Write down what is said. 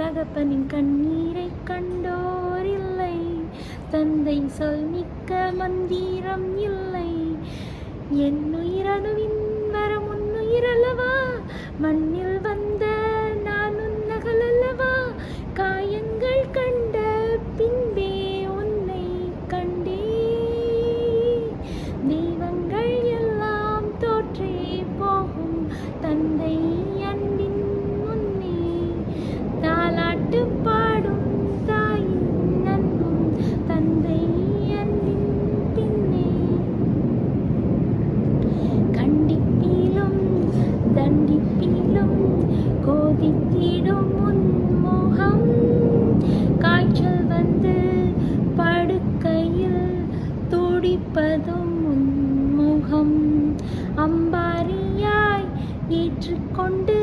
தகப்பனின் கண்ணீரை கண்டோரில்லை. தந்தை சொல் மிக்க மந்திரம் இல்லை. என் உயிரணுவின் வரம் உன்னுயிரல்லவா மண்ணில் வந்த நான் உன்னகலல்லவா காயங்கள் கண்ட பின்பே உன்னை கண்டே தெய்வங்கள் எல்லாம் தோற்றே போகும் தந்தை தித்திடும் முன்முகம் காய்ச்சல் வந்து படுக்கையில் துடிப்பதும் முன்முகம் அம்பாரியாய் ஏற்றுக்கொண்டு